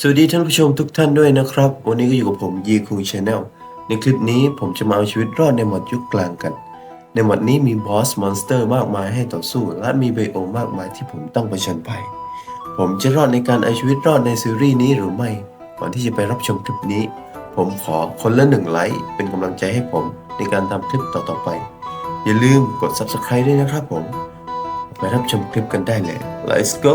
สวัสดีท่านผู้ชมทุกท่านด้วยนะครับ วันนี้ก็อยู่กับผมยีคุงชาแนลในคลิปนี้ผมจะมาเอาชีวิตรอดในหมอดยุคกลางกัน ในหมอดนี้มีบอสมอนสเตอร์มากมายให้ต่อสู้ และมีไบโอมากมายที่ผมต้องเผชิญภัยผมจะรอดในการเอาชีวิตรอดในซีรีส์นี้หรือไม่ก่อนที่จะไปรับชมคลิปนี้ ผมขอคนละหนึ่งไลค์เป็นกำลังใจให้ผมในการทำคลิปต่อๆไป อย่าลืมกด subscribe ด้วยนะครับผม ไปรับชมคลิปกันได้เลย let's go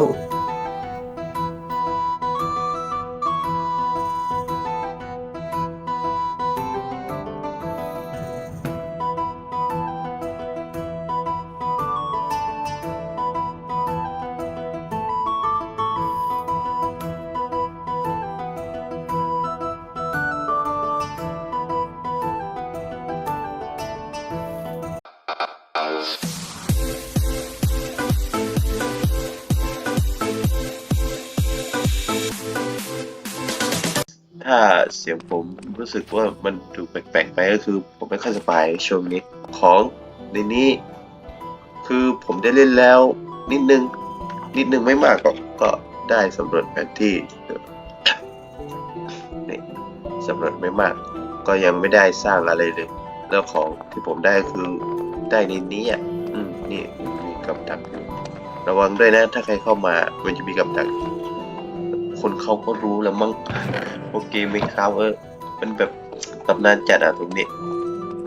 สียงผมรู้สึกว่ามันดูแปลกๆไปก็คือ ผมไม่ค่อยสบายช่วงนี้ ของในนี้ คือผมได้เล่นแล้วนิดนึง นิดนึงไม่มากก็ก็ได้สำรวจแผนที่นี่สำรวจไม่มาก ก็ยังไม่ได้สร้างอะไรเลย แล้วของที่ผมได้คือได้ในนี้อะอืมนี่มีกับดักอยู่ระวังด้วยนะ ถ้าใครเข้ามามันจะมีกับดัก คนเขาก็รู้แล้วมั้งโอเคไหมครับเออมันแบบตำนานจัดอะตรงนี้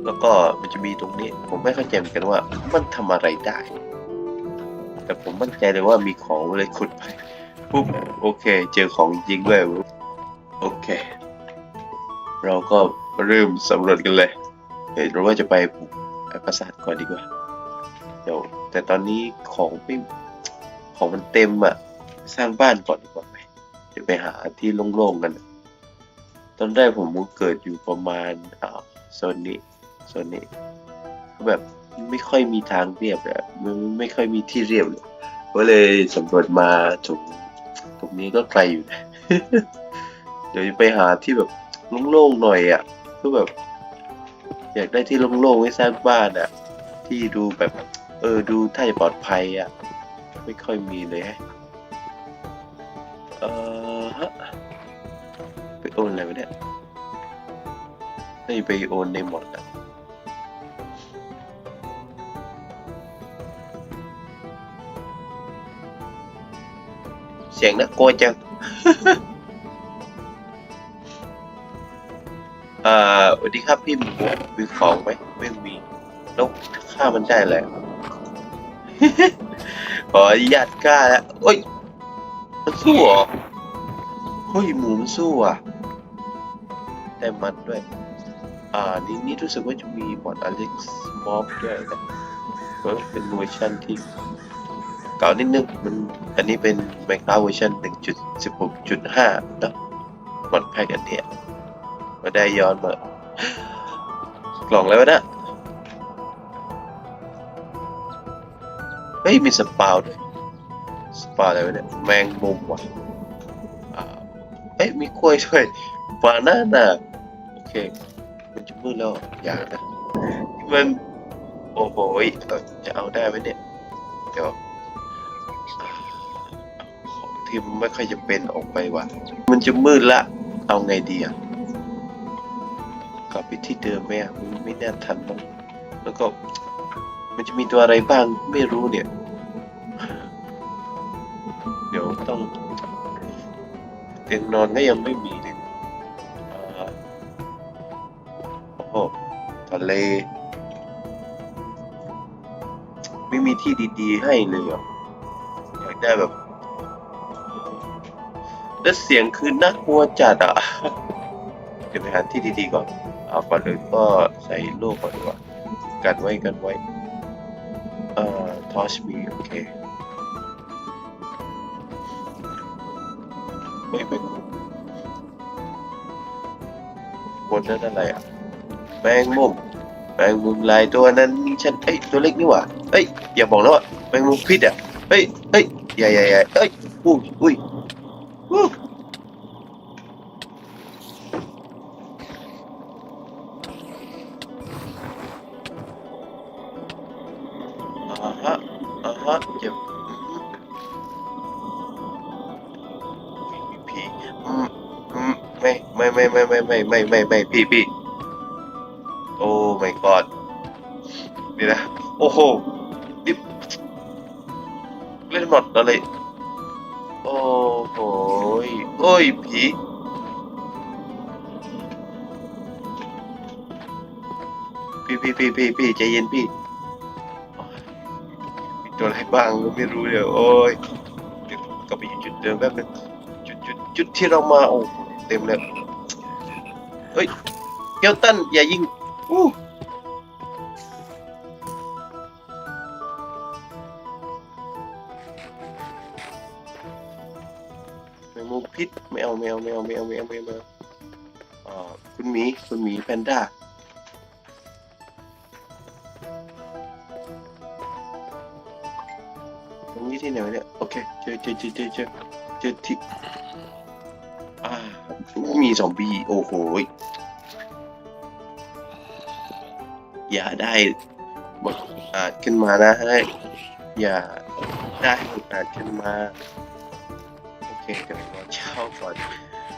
แล้วก็มันจะมีตรงนี้ ผมไม่เข้าใจเหมือนกันว่า มันทำอะไรได้ แต่ผมมั่นใจเลยว่ามีของเลยขุดไปปุ๊บโอเค เจอของจริงด้วยโอเค เราก็เริ่มสำรวจกันเลยเดี๋ยวเราว่าจะไปปราสาทก่อนดีกว่า เดี๋ยว แต่ตอนนี้ของไม่ของมันเต็มอะสร้างบ้านก่อนดีกว่า ไหมเดี๋ยวไปหาที่โล่งๆกัน ตอนแรกผมก็เกิดอยู่ประมาณโซนนี้โซนนี้ก็แบบไม่ค่อยมีทางเรียบเลยมันไม่ค่อยมีที่เรียบเลยก็เลยสำรวจมาถึงตรงนี้ก็ไกลอยู่นะเดี๋ยวจะไปหาที่แบบโล่งๆหน่อยอะก็แบบ อยากได้ที่โล่งๆไว้สร้างบ้านอะ ที่ดูแบบ เออดูถ้าจะปลอดภัยอะ ไม่ค่อยมีเลยฮะเออ วะเนี่ยไม่ไปโอนในหมดอะเสียงน่ากลัวจังอ่าสวัสดีครับพี่หมูมีของไหมไม่มีแล้วค่ามันได้แหละขออนุญาตกล้าแล้วโอ้ยมันสู้เหรอเฮ้ยหมูมันสู้อะ มันด้วย อ่านี่นี่รู้สึกว่าจะมีบอดอเล็กซ์มอฟด้วยนะก็เป็นเวอร์ชันที่เก่านิดนึงมันอันนี้เป็น Minecraft เวอร์ชัน1.16.5นะบอดแพ็กอันเนี้ยมาได้ย้อนมากล่องแล้วนะเฮ้ยมีสปาวด้วยสปาอะไรวะเนี่ยแมงมุมว่ะเอ้ยมีกล้วยด้วยบานาน่า เค มันจะมืดแล้วอย่านะมัน โอ้โหเราจะเอาได้ไหมเนี่ย เดี๋ยวของที่ไม่ค่อยจะเป็นออกไปว่ะ มันจะมืดละ เอาไงดีอะ กลับไปที่เดิมไหมอะมันไม่แน่ทันมั้งแล้วก็ มันจะมีตัวอะไรบ้างไม่รู้เนี่ย เดี๋ยวต้องเตียงนอนก็ยังไม่มีเลย เลไม่มีที่ดีๆ ให้เลยเหรอยากได้แบบ แล้วเสียงคือน่ากลัวจัดอะเดี๋ยวไปหาที่ดีๆก่อนเอาก่อนเลยก็ใส่ล่ก่อนดีกว่ากันไว้กันไว้ เอ่อทอชมีโอเคไม่ไม่บนนั้นอะไรอะแมงมุม แมงมุมลายตัวนั้นฉันเอ้ยตัวเล็กนี่หว่าเอ้ยอย่าบอกนะว่าแมงมุมพิษอะเฮ้ยเฮ้ยอย่าอย่าอย่าเอ้ยอุ้ยอุ้ยอู้อ่าฮะอ่าฮะเจ็บมีผีอืมอืมไม่ไม่ไม่ไม่ไม่ไม่ไม่ไม่ไม่พี่พี่ โอ้ my god นี่นะ โอ้โหนี่เล่นหมดอะไร โอ้โหยโอ้ยผีพี่พี่พี่พี่พี่ใจเย็นพี่มีตัวอะไรบ้างก็ไม่รู้เลยโอ้ยเดี๋ยวกลับไปอยู่จุดเดิมแป๊บนึงจุดจุดจุดที่เรามาโอ้เต็มเลยเฮ้ยเกลตันอย่ายิง อู้แมงมุมพิษไม่เอาไม่เอาไม่เอาไม่เอาไม่เอาไม่เอาไม่เอาอ่าคุณหมีคุณหมีแพนด้าตรงนี้ที่ไหนวะเนี่ยโอเคเจอเจอเจอเจอเจอเจอที่อ่ามีซอมบี้โอ้โห อย่าได้บังอาจขึ้นมานะให้อย่าได้บังอาจขึ้นมา โอเคเดี๋ยวรอเช้าก่อน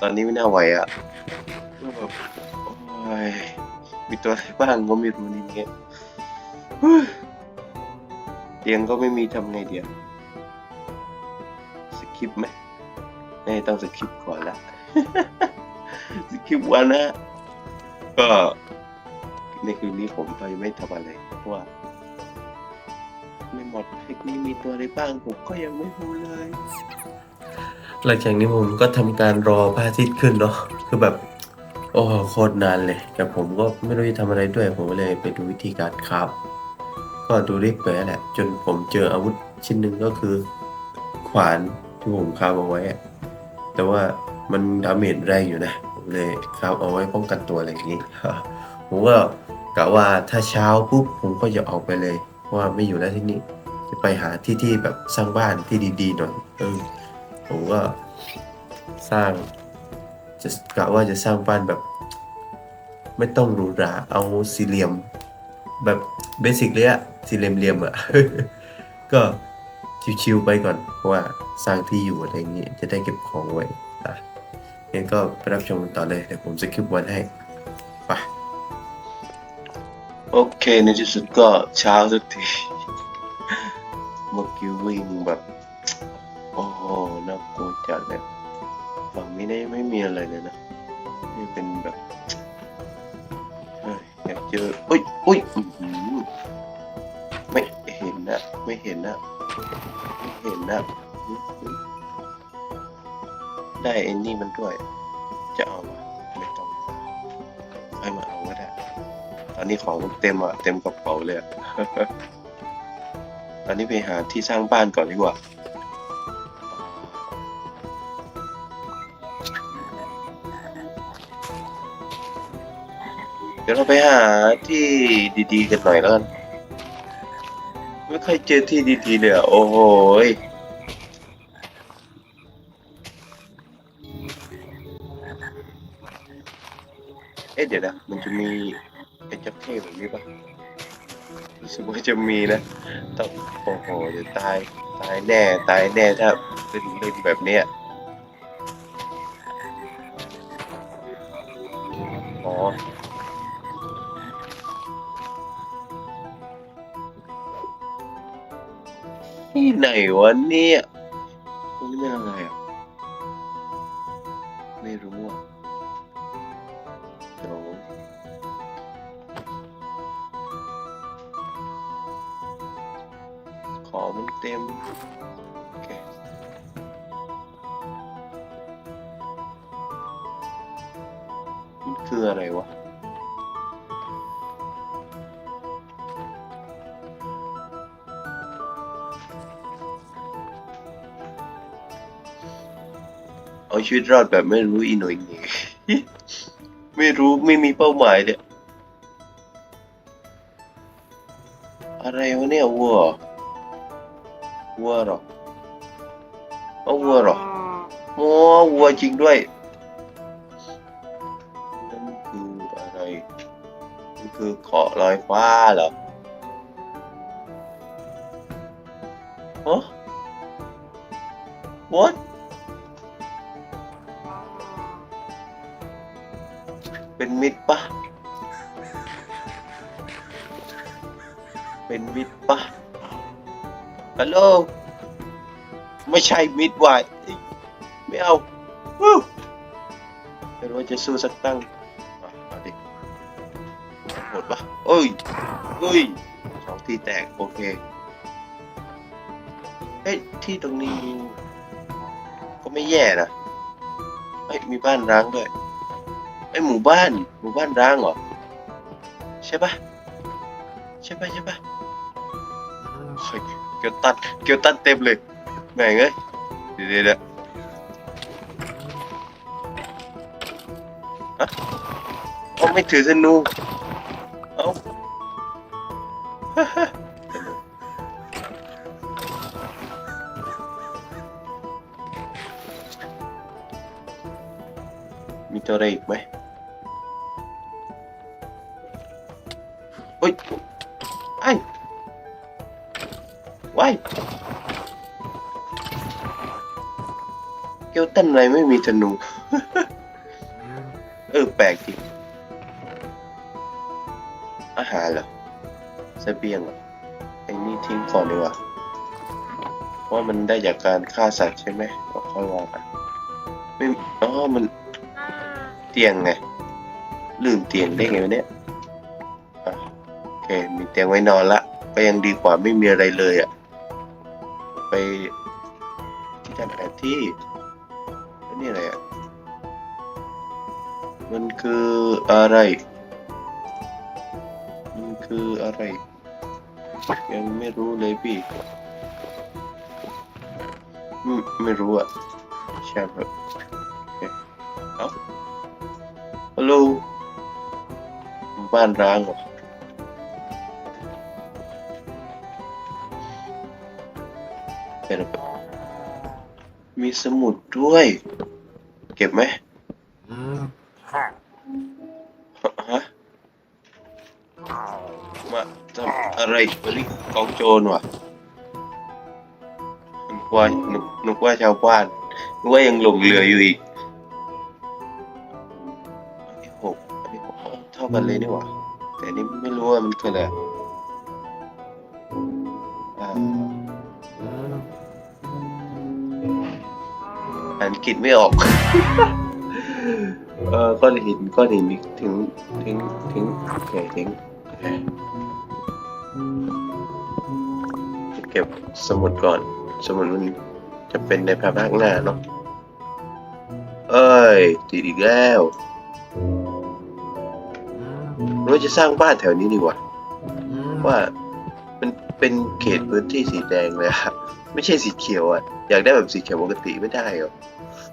ตอนนี้ไม่น่าไหวอะก็แบบโอ้ยมีตัวอะไรบ้างก็ไม่รู้นี่เนี้ยเตียงก็ไม่มีทำไงเดียวสคริปไหมแน่ต้องสคริปก่อนละสคริปวันนะก็ ในคืนนี้ผมก็ยังไม่ทำอะไรเพราะว่าไม่หมดคลิปนี้มีตัวอะไรบ้างผมก็ยังไม่รู้เลย หลังจากนี้ผมก็ทำการรอพระอาทิตย์ขึ้นเนาะคือแบบ โอ้โหโคตรนานเลย แต่ผมก็ไม่รู้จะทำอะไรด้วย ผมก็เลยไปดูวิธีการคราฟก็ดูเรียบไปแหละ จนผมเจออาวุธชิ้นหนึ่งก็คือ ขวานที่ผมคาฟเอาไว้ แต่ว่ามันดาเมจแรงอยู่นะผมเลยคาฟเอาไว้ป้องกันตัวอะไรอย่างนี้ผมก็ กะว่าถ้าเช้าปุ๊บผมก็จะออกไปเลยว่าไม่อยู่แล้วที่นี่จะไปหาที่ที่แบบสร้างบ้านที่ดีๆหน่อยเออผมก็สร้างจะกะว่าจะสร้างบ้านแบบ ไม่ต้องหรูหราเอาสี่เหลี่ยม แบบเบสิกเลยอะสี่เหลี่ยมเหลี่ยมๆอะก็ชิวๆไปก่อนเพราะว่าสร้างที่อยู่อะไรอย่างงี้จะได้เก็บของไว้อะงั้นก็ไปรับชมกันต่อเลยเดี๋ยวผมจะคลิปวันให้ไป โอเคในที่สุดก็เช้าสักที เมื่อกี้วิ่งแบบ โอ้โหน่ากลัวจัดเลยฝั่งนี้เนี่ไม่มีอะไรเลยนะนี่เป็นแบบอยากเจออุ้ยอุ้ยอื้อหือไม่เห็นนะไม่เห็นนะไม่เห็นนะได้ไอ้นี่มันด้วย นี้ของเต็มอะเต็มกระเป๋าเลยอะตอนนี้ไปหาที่สร้างบ้านก่อนดีกว่าเดี๋ยวเราไปหาที่ดีๆกันหน่อยแล้วกันไม่เคยเจอที่ดีๆเลยอะโอ้โหเอ๊ะเดี๋ยวนะมันจะมี ไอ้เจับเข้แบบนี้ปะรู้สึกว่าจะมีนะต้องโอ้โหเดี๋ยวตายตายแน่ตายแน่ถ้าเล่นเล่นแบบเนี้ยอ๋อที่ไหนวะเนี่ยตรงนี้เป็นอะไรอะไม่รู้อะ เต็มโอเคมันคืออะไรวะเอาชีวิตรอดแบบไม่รู้อีหน่อยนี่ไม่รู้ไม่มีเป้าหมายเนี่ยอะไรวะเนี่ยวัว วัวหรอเอาวัวหรอโอ้วัวจริงด้วยนั่นคืออะไรนั่นคือเกาะลอยฟ้าเหรอฮะ what เป็นมิตรปะเป็นมิตรปะ ฮัลโหลไม่ใช่มิดไวายเอ้ยไม่เอาวู้ว่าจะสู้สักตั้งมาดิหมดปะโอ้ยเฮ้ยสองที่แตก โอเคเฮ้ยที่ตรงนี้ ก็ไม่แย่นะเฮ้ยมีบ้านร้างด้วยไอยหมู่บ้าน หมู่บ้านร้างเหรอ ใช่ปะใช่ปะใช่ปะ เกียวตันเกียวตันเต็มเลยแม่งเอ้ยเดี๋ยวเดี๋ยวเดี๋ยวฮะเอาไม่ถือธนูเอามีตัวอะไรอีกไหมเฮ้ย ว้ายเกลตันอะไรไม่มีธนู เออ แปลกจริงอาหารเหรอเสบียงเหรอไอ้นี่ทิ้งก่อนดีกว่าเพราะว่ามันได้จากการฆ่าสัตว์ใช่ไหมก็ค่อยว่ากันไม่อ๋อมันเตียงไงลืมเตียงได้ไงวะเนี่ยโอเคมีเตียงไว้นอนละก็ยังดีกว่าไม่มีอะไรเลยอะ่ะ อะไร มันคืออะไร ยังไม่รู้เลยพี่ ไม่ไม่รู้อะใช่ครับโอเคเอ้าฮัลโหลบ้านร้างเหรอเดี๋ยวนะมีสมุดด้วย เก็บไหม อะไรวันนี้กองโจรวะนึกว่านึกนึกว่าชาวบ้านนึกว่ายังหลงเหลืออยู่อีกอันนี้หกอันนี้หกเท่ากันเลยนี่หว่าแต่นี้ไม่รู้ว่ามันคืออะไรอ่านกฤษไม่ออก เออก้อนหินก้อนหินถึงถึงถึงโอเคถึง เก็บสมุดก่อน สมุดมันจะเป็นในภาพข้างหน้าเนาะเอ้ยติดอีกแล้วเราจะสร้างบ้านแถวนี้ดีกว่าว่ามันเป็นเขตพื้นที่สีแดงเลยอะไม่ใช่สีเขียวอะอยากได้แบบสีเขียวปกติไม่ได้หรอ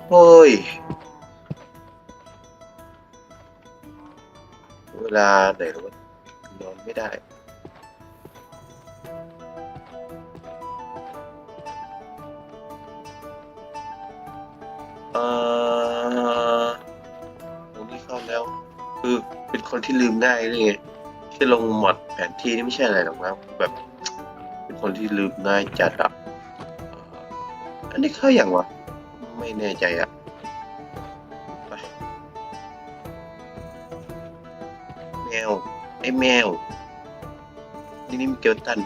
โอ้ยเวลาไหนวะนอนไม่ได้ คนที่ลืมง่ายเลยไงที่ลงหมดแผนที่นี่ไม่ใช่อะไรหรอกนะแบบเป็นคนที่ลืมง่ายจัดอะอันนี้เข้าอย่างวะ ไม่แน่ใจอะไปแมวไอ้แมว นี่นี่มันเกลตัน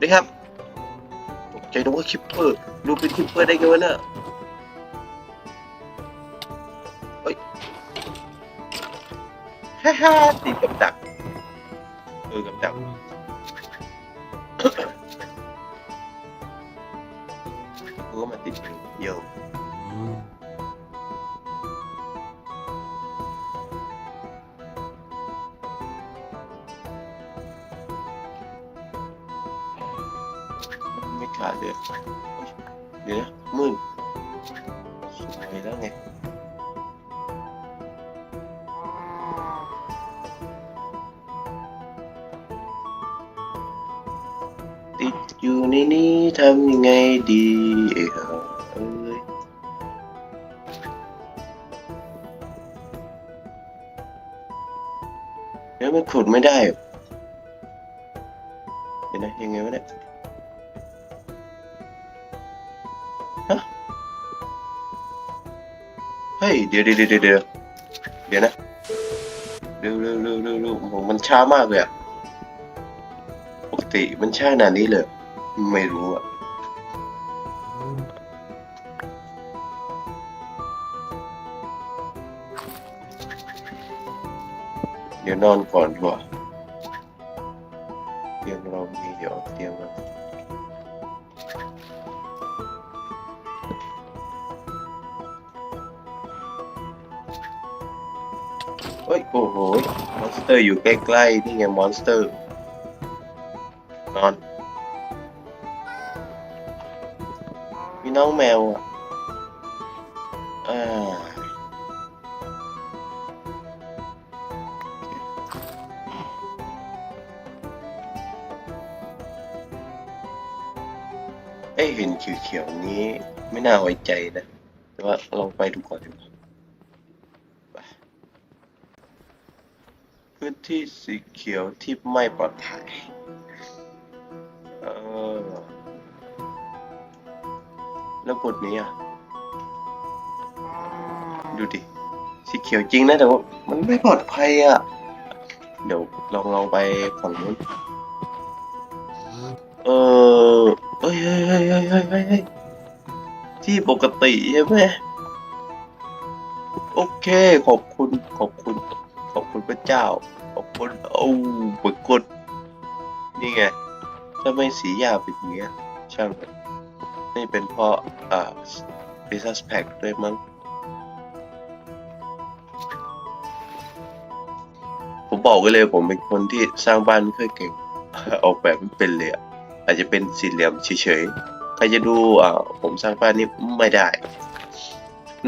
นี่ครับตกใจนึกว่าคิปเปอร์ดูเป็นคิปเปอร์ได้ไงวะเนี่ย ฮ่าฮ่าติดกับดัก เออกับดัก กูก็มาติดเยี่ยวไม่ขาดเลยโอ๊ยเดี๋ยวนะมืดสวยแล้วไง ในนี้ทำยังไงดีเอ้ยเอ้ยเดี๋ยวมันขุดไม่ได้เหรอเดี๋ยวนะยังไงวะเนี่ยฮะเฮ้ยเดี๋ยวเดี๋ยวเดี๋ยวเดี๋ยวเดี๋ยวนะเร็วเร็วเร็วเร็วเร็วโอ้โหมันช้ามากเลยอะปกติมันช้าขนาดนี้เลย ไม่รู้อะเดี๋ยวนอนก่อนดีกว่าเตียงเรามีเดี๋ยวเอาเตียงมาเฮ้ยโอ้โหมอนสเตอร์อยู่ใกล้ๆนี่ไงมอนสเตอร์ มีน้องแมวอะอ่าเอ้เห็นเขียวๆนี้ไม่น่าไว้ใจนะ แต่ว่าลองไปดูก่อนดีกว่าพื้นที่สีเขียวที่ไม่ปลอดภัย แล้วบทนี้อะ ดูดิ สีเขียวจริงนะแต่ว่ามันไม่ปลอดภัยอะ เดี๋ยวลองลองไปฝั่งนู้น เออเฮ้ยเฮ้ยเฮ้ยเฮ้ยเฮ้ยที่ปกติใช่ไหมโอเค ขอบคุณ ขอบคุณ ขอบคุณพระเจ้า ขอบคุณโอ้ปรากฏนี่ไงทำไมสีหยาเป็นอย่างเงี้ยช่างมัน นี่เป็นเพราะอ่า business pack ด้วยมั้ง ผมบอกไว้เลยผมเป็นคนที่สร้างบ้านไม่ค่อยเก่ง ออกแบบไม่เป็นเลยอะอาจจะเป็นสี่เหลี่ยมเฉยๆ ใครจะดูอ่าผมสร้างบ้านนี่ไม่ได้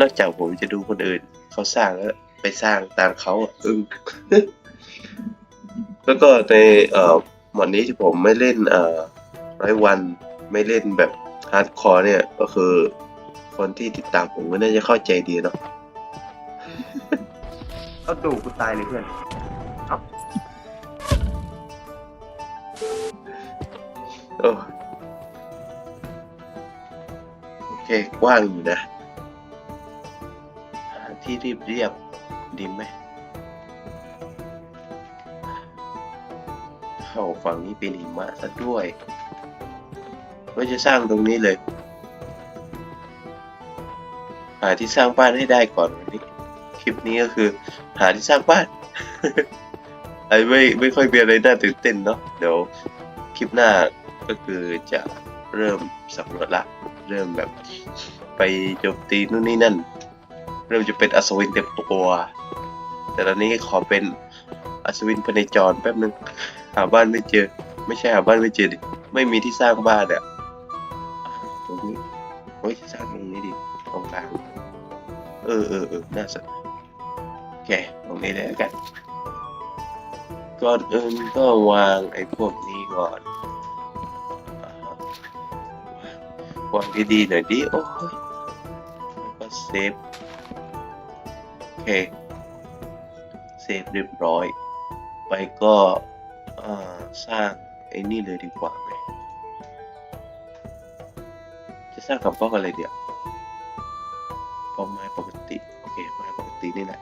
นอกจากผมจะดูคนอื่น เขาสร้างแล้วไปสร้างตามเขาอะอึ้งแล้วก็ในเอ่อวันนี้ที่ผมไม่เล่นเอ่อร้อยวันไม่เล่นแบบ ฮาร์ดคอร์เนี่ยก็คือคนที่ติดตามผมก็น่าจะเข้าใจดีเนาะเอาตู่กูตายเลยเพื่อนโอ้โอเคกว้างอยู่นะหาที่รีบเรียบดีไหมเข้าฝั่งนี้เป็นหิมะซะด้วย ก็จะสร้างตรงนี้เลย หาที่สร้างบ้านให้ได้ก่อนวันนี้ คลิปนี้ก็คือ หาที่สร้างบ้านไอ้ไม่ไม่ค่อยมีอะไรน่าตื่นเต้นเนาะเดี๋ยวคลิปหน้าก็คือจะเริ่มสำรวจละ เริ่มแบบไปโจมตีนู่นนี่นั่น เริ่มจะเป็นอัศวินเต็มตัว แต่ตอนนี้ขอเป็นอัศวินพเนจรแป๊บนึง หาบ้านไม่เจอ ไม่ใช่หาบ้านไม่เจอดิไม่มีที่สร้างบ้านอะต รงนี้โอ้ยสร้างตรงนี้ดิตรงกลางเออเออเออน่าสนโอเคตรงนี้เลยแล้วกันก่อนอื่นก็วางไอ้พวกนี้ก่อนวางดีๆหน่อยดิโอ้ยแล้วก็เซฟโอเคเซฟเรียบร้อย ไปก็สร้างไอ้นี่เลยดีกว่าไหม สร้างกับบล็อกอะไรเดี๋ยวบล็อกไม้ปกติ โอเค ไม้ปกตินี่แหละ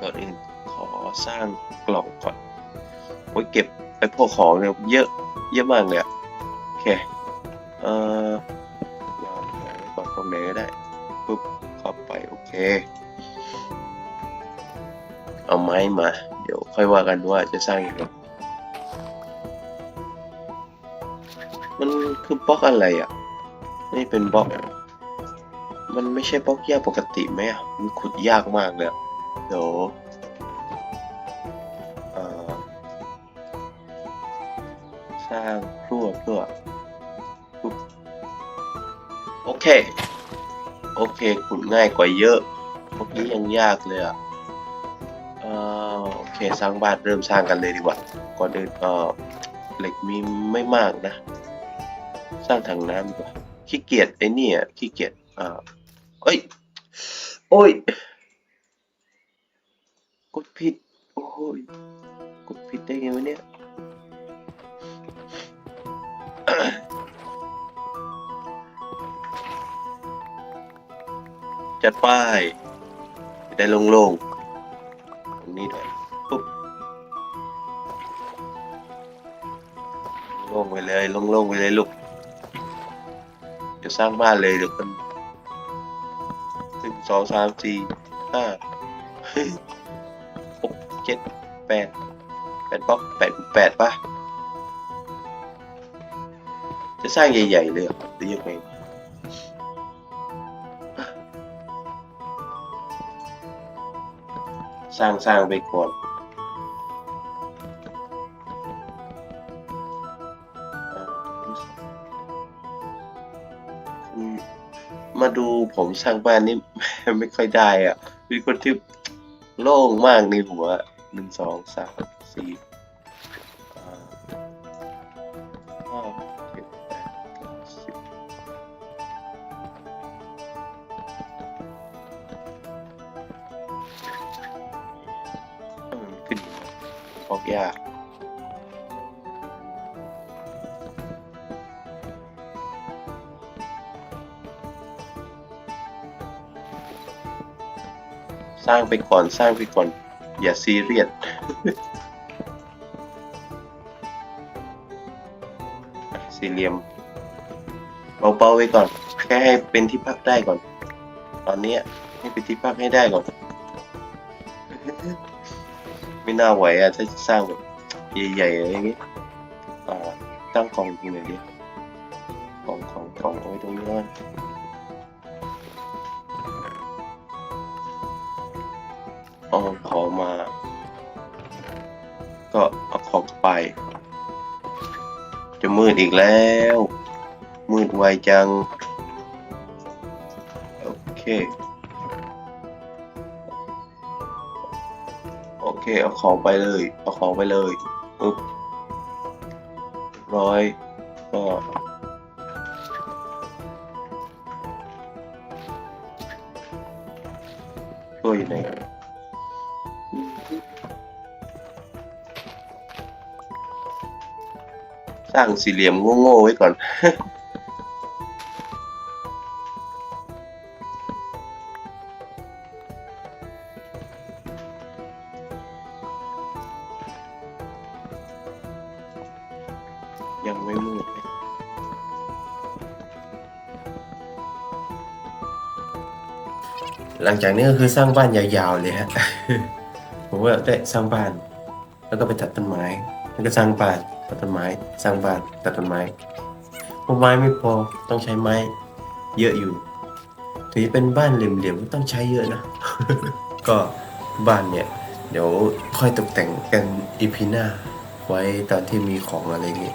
ก่อนอื่นขอสร้างกล่องก่อนไว้เก็บไอ้พวกของเนี่ยเยอะ เยอะมากเลยอะโอเค เอ่อวางไว้ก่อนตรงไหนก็ได้ ปุ๊บเข้าไป โอเค เอาไม้มา เดี๋ยวค่อยว่ากันว่าจะสร้างยังไง มันคือบล็อกอะไรอะ นี่เป็นบล็อก มันไม่ใช่บล็อกยากปกติไหมอะ มันขุดยากมากเลยเดี๋ยวสร้างพลั่วพลั่วโอเค โอเคขุดง่ายกว่าเยอะเมื่อกี้ยังยากเลยอะโอเคสร้างบ้านเริ่มสร้างกันเลยดีกว่า ก่อนอื่นเออเหล็กมีไม่มากนะ สร้างถังน้ำดีกว่าขี้เกียจไอ้นี่อะขี้เกียจอ่าเอ้ย โอ้ย กดผิด โอ้ย กดผิดได้ไงวะเนี่ยจัดไปได้โล่งๆตรงนี้ด้วยปุ๊บโล่งไปเลยโล่งๆไปเลยลูก เดี๋ยวสร้างบ้านเลยเดี๋ยวคนหนึ่งสองสามสี่ห้าหกเจ็ดแปดแปดบล็อกแปดแปดป่ะ จะสร้างใหญ่ๆเลยหรอหรือยังไงสร้างสร้างไปก่อน มาดูผมสร้างบ้านนี่ ไม่ค่อยได้อะเป็นคนที่โล่งมากในหัวหนึ่งสองสามสี่ห้าเจ็ดแปดสิบอืมขึ้นออกยาก ร้างไปก่อนสร้างไปก่อน อย่าซีเรียสสี่เหลี่ยมเบาๆไว้ก่อน แค่ให้เป็นที่พักได้ก่อน ตอนนี้ให้เป็นที่พักให้ได้ก่อน ไม่น่าไหวอะถ้าจะสร้างแบบใหญ่ๆอะไรอย่างงี้ตั้งกองตรงไหนดี ดอีกแล้ว มืดไวจัง โอเค โอเค เอาของไปเลย เอาของไปเลยปึ๊บร้อยก็ช่วยอยู่ไหน สร้างสี่เหลี่ยมโง่ๆไว้ก่อนยังไม่มืดหลังจากนี้ก็คือสร้างบ้านยาวๆเลยฮะ ผมว่าได้สร้างบ้าน แล้วก็ไปตัดต้นไม้ แล้วก็สร้างบ้าน ตัดต้นไม้ สร้างบ้านตัดต้นไม้เพราะไม้ไม่พอต้องใช้ไม้เยอะอยู่ถึงจะเป็นบ้านเหลี่ยมๆก็ต้องใช้เยอะนะ ก็บ้านเนี่ย เดี๋ยวค่อยตกแต่งกันอีพีหน้า ไว้ตอนที่มีของอะไรอย่างงี้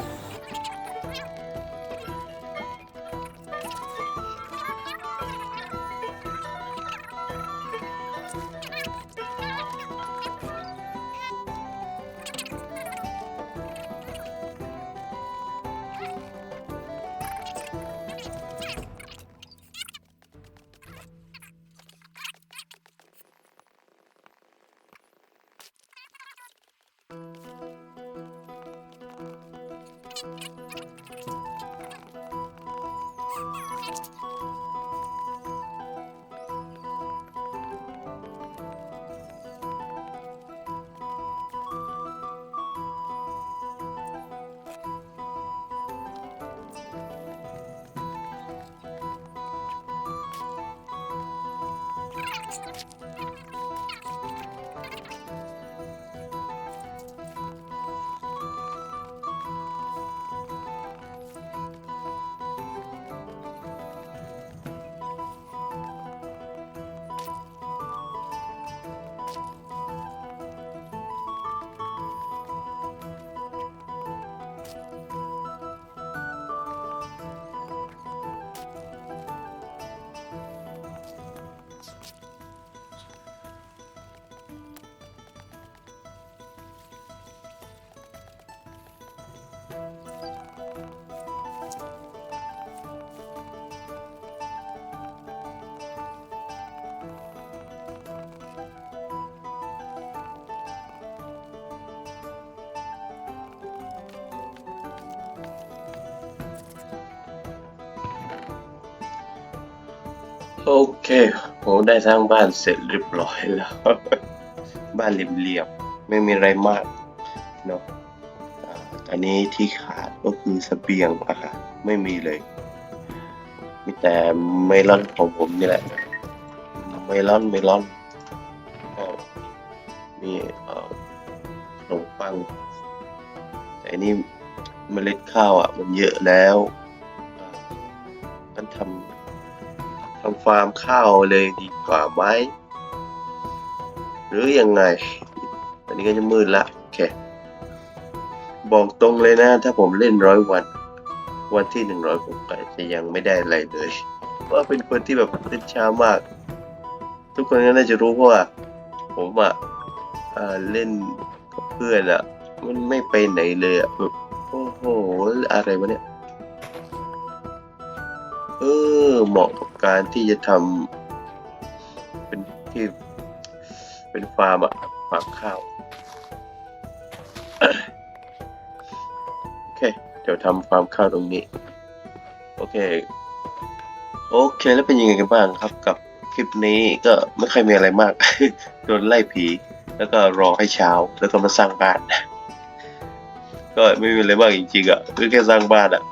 โอเค ผมได้สร้างบ้านเสร็จเรียบร้อยแล้ว บ้านเหลี่ยมๆไม่มีอะไรมากเนาะอันนี้ที่ขาดก็คือเสบียงอาหารไม่มีเลย มีแต่เมลอนของผมนี่แหละ เมลอนเมลอนมีขนมปัง แต่นนี่เมล็ดข้าวอะ มันเยอะแล้ว ทำฟาร์มข้าวเลยดีกว่าไหมหรือยังไง อันนี้ก็จะมืดละโอเค บอกตรงเลยนะ ถ้าผมเล่นร้อยวัน วันที่หนึ่งร้อยผมก็จะยังไม่ได้อะไรเลยเพราะว่าเป็นคนที่แบบเล่นช้ามาก ทุกคนก็น่าจะรู้เพราะว่า ผมอะเล่นกับเพื่อนอะมันไม่ไปไหนเลยอะแบบโอ้โหอะไรวะเนี่ย เออ เหมาะกับการที่จะทำเป็นที่เป็นฟาร์มอะฟาร์มข้าว โอเค เดี๋ยวทำฟาร์มข้าวตรงนี้ โอเค โอเค แล้วเป็นยังไงกันบ้างครับกับคลิปนี้ก็ไม่ค่อยมีอะไรมาก โดนไล่ผี แล้วก็รอให้เช้า แล้วก็มาสร้างบ้าน ก็ไม่มีอะไรมากจริงๆอะคือแค่สร้างบ้านอะ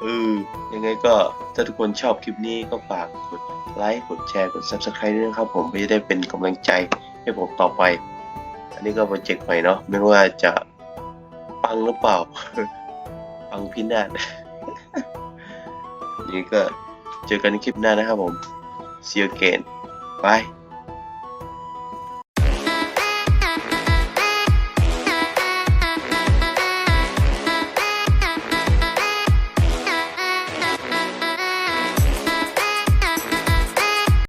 เออยังไงก็ ถ้าทุกคนชอบคลิปนี้ก็ฝากกดไลค์กดแชร์กด subscribe ด้วยนะครับ ผมเพื่อจะได้เป็นกำลังใจให้ผมต่อไป อันนี้ก็โปรเจกต์ใหม่เนาะไม่รู้ว่าจะปังหรือเปล่า ปังพินาศนี่ก็เจอกันในคลิปหน้านะครับผม see you again bye